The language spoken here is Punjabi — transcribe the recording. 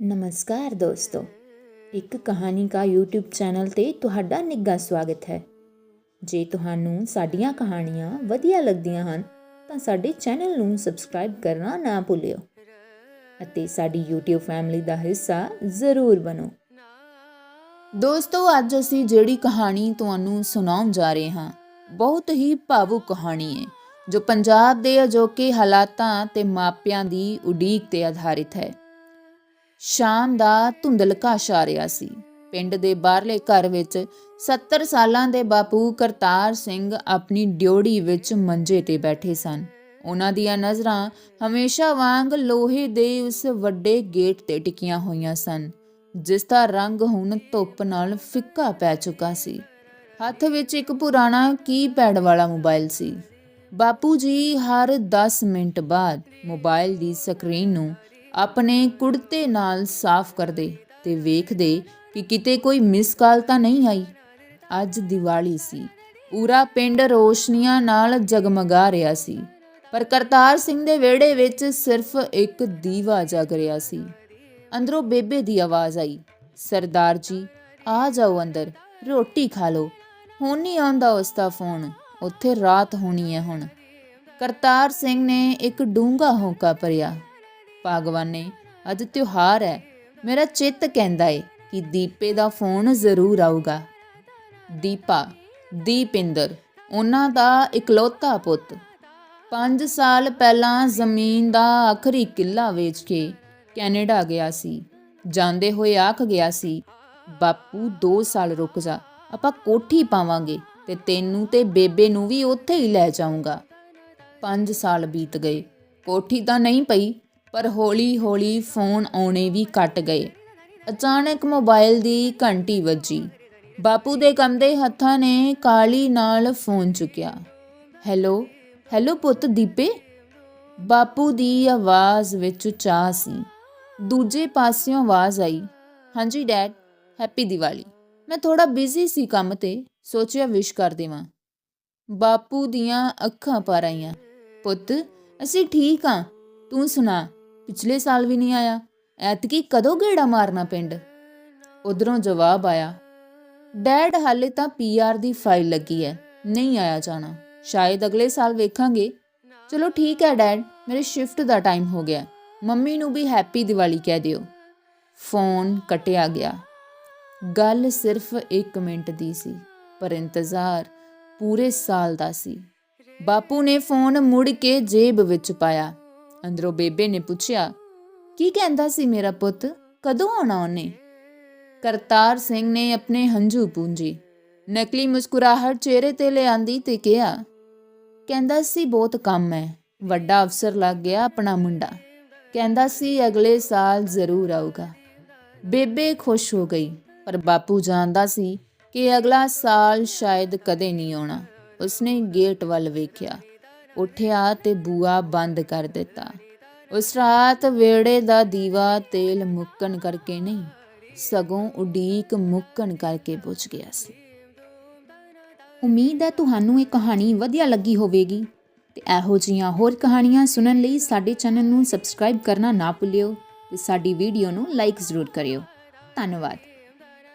ਨਮਸਕਾਰ ਦੋਸਤੋ। ਇੱਕ ਕਹਾਣੀ ਕਾ YouTube ਚੈਨਲ ਤੇ ਤੁਹਾਡਾ ਨਿੱਘਾ ਸਵਾਗਤ ਹੈ। ਜੇ ਤੁਹਾਨੂੰ ਸਾਡੀਆਂ ਕਹਾਣੀਆਂ ਵਧੀਆ ਲੱਗਦੀਆਂ ਹਨ, ਤਾਂ ਸਾਡੇ ਚੈਨਲ ਨੂੰ ਸਬਸਕ੍ਰਾਈਬ ਕਰਨਾ ਨਾ ਭੁੱਲਿਓ ਅਤੇ ਸਾਡੀ YouTube ਫੈਮਿਲੀ ਦਾ ਹਿੱਸਾ ਜ਼ਰੂਰ ਬਣੋ। ਦੋਸਤੋ, ਅੱਜ ਅਸੀਂ ਜਿਹੜੀ ਕਹਾਣੀ ਤੁਹਾਨੂੰ ਸੁਣਾਉਣ ਜਾ ਰਹੇ ਹਾਂ, ਬਹੁਤ ਹੀ ਭਾਵੁਕ ਕਹਾਣੀ ਹੈ ਜੋ ਪੰਜਾਬ ਦੇ ਅਜੋਕੇ ਹਾਲਾਤਾਂ ਤੇ ਮਾਪਿਆਂ ਦੀ ਉਡੀਕ ਤੇ ਆਧਾਰਿਤ ਹੈ। ਸ਼ਾਮ ਦਾ ਧੁੰਦਲਕਾ ਛਾ ਰਿਹਾ ਸੀ। ਪਿੰਡ ਦੇ ਬਾਹਰਲੇ ਘਰ ਵਿੱਚ 70 ਸਾਲਾਂ ਦੇ ਬਾਪੂ ਕਰਤਾਰ ਸਿੰਘ ਆਪਣੀ ਡਿਉੜੀ ਵਿੱਚ ਮੰਜੇ ਤੇ ਬੈਠੇ ਸਨ। ਉਹਨਾਂ ਦੀਆਂ ਨਜ਼ਰਾਂ ਹਮੇਸ਼ਾ ਵਾਂਗ ਲੋਹੇ ਦੇ ਉਸ ਵੱਡੇ ਗੇਟ ਤੇ ਟਿਕੀਆਂ ਹੋਈਆਂ ਸਨ, ਜਿਸ ਦਾ ਰੰਗ ਹੁਣ ਧੁੱਪ ਨਾਲ ਫਿੱਕਾ ਪੈ ਚੁੱਕਾ ਸੀ। ਹੱਥ ਵਿੱਚ ਇੱਕ ਪੁਰਾਣਾ ਕੀਪੈਡ ਵਾਲਾ ਮੋਬਾਈਲ ਸੀ। ਬਾਪੂ ਜੀ, ਹਰ 10 ਮਿੰਟ ਬਾਅਦ ਮੋਬਾਈਲ ਦੀ ਸਕਰੀਨ ਨੂੰ ਆਪਣੇ ਕੁੜਤੇ ਨਾਲ ਸਾਫ਼ ਕਰਦੇ ਤੇ ਵੇਖਦੇ ਕਿ ਕਿਤੇ ਕੋਈ ਮਿਸ ਕਾਲ ਤਾਂ ਨਹੀਂ ਆਈ। ਅੱਜ ਦੀਵਾਲੀ ਸੀ। ਪੂਰਾ ਪਿੰਡ ਰੋਸ਼ਨੀਆਂ ਨਾਲ ਜਗਮਗਾ ਰਿਹਾ ਸੀ। ਪਰ ਕਰਤਾਰ ਸਿੰਘ ਦੇ ਵਿਹੜੇ ਵਿੱਚ ਸਿਰਫ ਇੱਕ ਦੀਵਾ ਜਗ ਰਿਹਾ ਸੀ। ਅੰਦਰੋਂ ਬੇਬੇ ਦੀ ਆਵਾਜ਼ ਆਈ, ਸਰਦਾਰ ਜੀ, ਆ ਜਾਓ ਅੰਦਰ, ਰੋਟੀ ਖਾ ਲਓ। ਹੁਣ ਨਹੀਂ ਆਉਂਦਾ ਉਸ ਦਾ ਫੋਨ, ਉੱਥੇ ਰਾਤ ਹੋਣੀ ਹੈ ਹੁਣ। ਕਰਤਾਰ ਸਿੰਘ ਨੇ ਇੱਕ ਡੂੰਘਾ ਹੋਕਾ ਭਰਿਆ। ਭਗਵਾਨ, ਅੱਜ ਤਿਉਹਾਰ ਹੈ। ਮੇਰਾ ਚਿੱਤ ਕਹਿੰਦਾ ਏ ਕਿ ਦੀਪੇ ਦਾ ਫੋਨ ਜ਼ਰੂਰ ਆਊਗਾ। ਦੀਪਾ, ਦੀਪਿੰਦਰ, ਉਹਨਾਂ ਦਾ ਇਕਲੌਤਾ ਪੁੱਤ। 5 ਸਾਲ ਪਹਿਲਾਂ ਜ਼ਮੀਨ ਦਾ ਆਖਰੀ ਕਿੱਲਾ ਵੇਚ ਕੇ ਕੈਨੇਡਾ ਗਿਆ ਸੀ। ਜਾਂਦੇ ਹੋਏ ਆਖ ਗਿਆ ਸੀ, ਬਾਪੂ 2 ਸਾਲ ਰੁਕ ਜਾ, ਆਪਾਂ ਕੋਠੀ ਪਾਵਾਂਗੇ ਤੇ ਤੈਨੂੰ ਤੇ ਬੇਬੇ ਨੂੰ ਵੀ ਉੱਥੇ ਹੀ ਲੈ ਜਾਊਂਗਾ। 5 ਸਾਲ ਬੀਤ ਗਏ। ਕੋਠੀ ਤਾਂ ਨਹੀਂ ਪਈ ਪਰ ਹੌਲੀ-ਹੌਲੀ ਫੋਨ ਆਉਣੇ ਵੀ ਕੱਟ ਗਏ। ਅਚਾਨਕ ਮੋਬਾਈਲ ਦੀ ਘੰਟੀ ਵੱਜੀ। ਬਾਪੂ ਦੇ ਕੰਮਦੇ ਹੱਥਾਂ ਨੇ ਕਾਲੀ ਨਾਲ ਫੋਨ ਚੁੱਕਿਆ। ਹੈਲੋ ਹੈਲੋ ਪੁੱਤ ਦੀਪੇ? ਬਾਪੂ ਦੀ ਆਵਾਜ਼ ਵਿੱਚ ਚਾਹ ਸੀ। ਦੂਜੇ ਪਾਸਿਓਂ ਆਵਾਜ਼ ਆਈ, ਹਾਂਜੀ ਡੈਡ, ਹੈਪੀ ਦੀਵਾਲੀ। ਮੈਂ ਥੋੜਾ ਬਿਜ਼ੀ ਸੀ ਕੰਮ ਤੇ, ਸੋਚਿਆ ਵਿਸ਼ ਕਰ ਦੇਵਾਂ। ਬਾਪੂ ਦੀਆਂ ਅੱਖਾਂ ਭਰ ਆਈਆਂ, ਪੁੱਤ, ਅਸੀਂ ਠੀਕ ਹਾਂ ਤੂੰ ਸੁਣਾ ਪਿਛਲੇ ਸਾਲ ਵੀ ਨਹੀਂ ਆਇਆ। ਐਤਕੀ ਕਦੋਂ ਗੇੜਾ ਮਾਰਨਾ ਪਿੰਡ? ਉਧਰੋਂ ਜਵਾਬ ਆਇਆ, ਡੈਡ, ਹਾਲੇ ਤਾਂ ਪੀਆਰ ਦੀ ਫਾਈਲ ਲੱਗੀ ਹੈ ਨਹੀਂ ਆਇਆ ਜਾਣਾ। ਸ਼ਾਇਦ ਅਗਲੇ ਸਾਲ ਵੇਖਾਂਗੇ। ਚਲੋ ਠੀਕ ਹੈ ਡੈਡ, ਮੇਰੇ ਸ਼ਿਫਟ ਦਾ ਟਾਈਮ ਹੋ ਗਿਆ। ਮੰਮੀ ਨੂੰ ਵੀ ਹੈਪੀ ਦੀਵਾਲੀ ਕਹਿ ਦਿਓ। ਫੋਨ ਕਟਿਆ ਗਿਆ। ਗੱਲ ਸਿਰਫ 1 ਮਿੰਟ ਦੀ ਸੀ, ਪਰ ਇੰਤਜ਼ਾਰ ਪੂਰੇ ਸਾਲ ਦਾ ਸੀ। ਬਾਪੂ ਨੇ ਫੋਨ ਮੁੜ ਕੇ ਜੇਬ ਵਿੱਚ ਪਾਇਆ। ਅੰਦਰੋਂ ਬੇਬੇ ਨੇ ਪੁੱਛਿਆ, ਕੀ ਕਹਿੰਦਾ ਸੀ ਮੇਰਾ ਪੁੱਤ? ਕਦੋਂ ਆਉਣਾ ਉਹਨੇ? ਕਰਤਾਰ ਸਿੰਘ ਨੇ ਆਪਣੇ ਹੰਝੂ ਪੂੰਝੀ ਨਕਲੀ ਮੁਸਕਰਾਹਟ ਚਿਹਰੇ ਤੇ ਲਿਆਂਦੀ ਤੇ ਕਿਹਾ, ਕਹਿੰਦਾ ਸੀ ਬਹੁਤ ਕੰਮ ਹੈ। ਵੱਡਾ ਅਫਸਰ ਲੱਗ ਗਿਆ ਆਪਣਾ ਮੁੰਡਾ। ਕਹਿੰਦਾ ਸੀ ਅਗਲੇ ਸਾਲ ਜ਼ਰੂਰ ਆਊਗਾ। ਬੇਬੇ ਖੁਸ਼ ਹੋ ਗਈ, ਪਰ ਬਾਪੂ ਜਾਣਦਾ ਸੀ ਕਿ ਅਗਲਾ ਸਾਲ ਸ਼ਾਇਦ ਕਦੇ ਨਹੀਂ ਆਉਣਾ। ਉਸਨੇ ਗੇਟ ਵੱਲ ਵੇਖਿਆ। ਉੱਠਿਆ ਤੇ ਬੂਆ ਬੰਦ ਕਰ ਦਿੱਤਾ। ਉਸ ਰਾਤ ਵੇੜੇ ਦਾ ਦੀਵਾ ਤੇਲ ਮੁੱਕਣ ਕਰਕੇ ਨਹੀਂ, ਸਗੋਂ ਉਡੀਕ ਮੁੱਕਣ ਕਰਕੇ ਬੁਝ ਗਿਆ ਸੀ। ਉਮੀਦ ਹੈ ਤੁਹਾਨੂੰ ਇਹ ਕਹਾਣੀ ਵਧੀਆ ਲੱਗੀ ਹੋਵੇਗੀ। ਤੇ ਇਹੋ ਜਿਹੀਆਂ ਹੋਰ ਕਹਾਣੀਆਂ ਸੁਣਨ ਲਈ ਸਾਡੇ ਚੈਨਲ ਨੂੰ ਸਬਸਕ੍ਰਾਈਬ ਕਰਨਾ ਨਾ ਭੁੱਲਿਓ ਤੇ ਸਾਡੀ ਵੀਡੀਓ ਨੂੰ ਲਾਈਕ ਜ਼ਰੂਰ ਕਰਿਓ। ਧੰਨਵਾਦ।